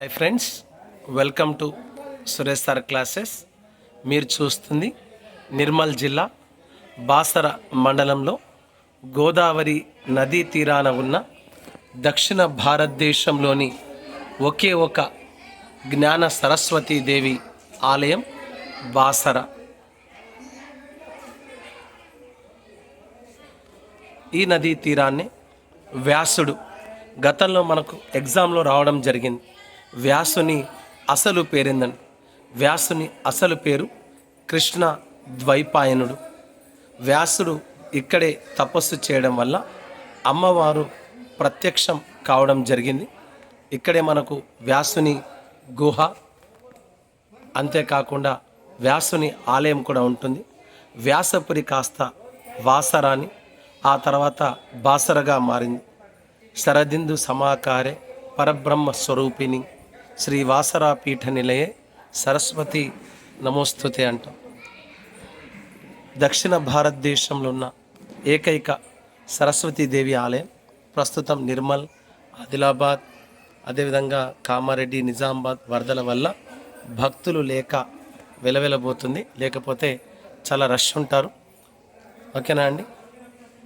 Hi friends welcome to Suresh sir classes. మీరు చూస్తుంది నిర్మల్ జిల్లా బాసర మండలంలో గోదావరి నదీ తీరాన ఉన్న దక్షిణ భారతదేశంలోని ఒకే ఒక జ్ఞాన సరస్వతీదేవి ఆలయం బాసర. ఈ నదీ తీరాన్ని వ్యాసుడు గతంలో మనకు ఎగ్జామ్లో రావడం జరిగింది. వ్యాసుని అసలు పేరేందండి వ్యాసుని అసలు పేరు కృష్ణ ద్వైపాయనుడు. వ్యాసుడు ఇక్కడే తపస్సు చేయడం వల్ల అమ్మవారు ప్రత్యక్షం కావడం జరిగింది. ఇక్కడే మనకు వ్యాసుని గుహ అంతేకాకుండా వ్యాసుని ఆలయం కూడా ఉంటుంది. వ్యాసపురి కాస్త వాసరాని ఆ తర్వాత బాసరగా మారింది. శరదిందు సమాకారే పరబ్రహ్మ స్వరూపిణి శ్రీ వాసరా పీఠ నిలయే సరస్వతి నమోస్తుతే అంటాం. దక్షిణ భారతదేశంలో ఉన్న ఏకైక సరస్వతీదేవి ఆలయం ప్రస్తుతం నిర్మల్ ఆదిలాబాద్ అదేవిధంగా కామారెడ్డి నిజామాబాద్ వరదల వల్ల భక్తులు లేక వెలవెలబోతుంది. లేకపోతే చాలా రష్ ఉంటారు. ఓకేనా అండి?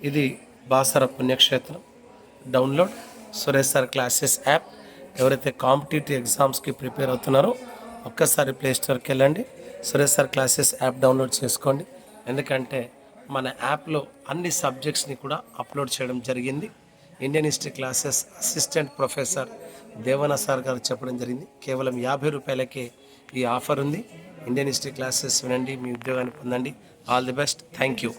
ఇది బాసర పుణ్యక్షేత్రం. Download Suresh sir classes app. ఎవరైతే కాంపిటేటివ్ ఎగ్జామ్స్కి ప్రిపేర్ అవుతున్నారో ఒక్కసారి ప్లే స్టోర్కి వెళ్ళండి. Suresh sir classes app download చేసుకోండి. ఎందుకంటే మన యాప్లో అన్ని సబ్జెక్ట్స్ని కూడా అప్లోడ్ చేయడం జరిగింది. Indian history classes assistant professor Devana sir garu చెప్పడం జరిగింది. కేవలం యాభై రూపాయలకే ఈ ఆఫర్ ఉంది. ఇండియన్ హిస్టరీ క్లాసెస్ వినండి మీ ఉద్యోగాన్ని పొందండి. All the best. Thank you.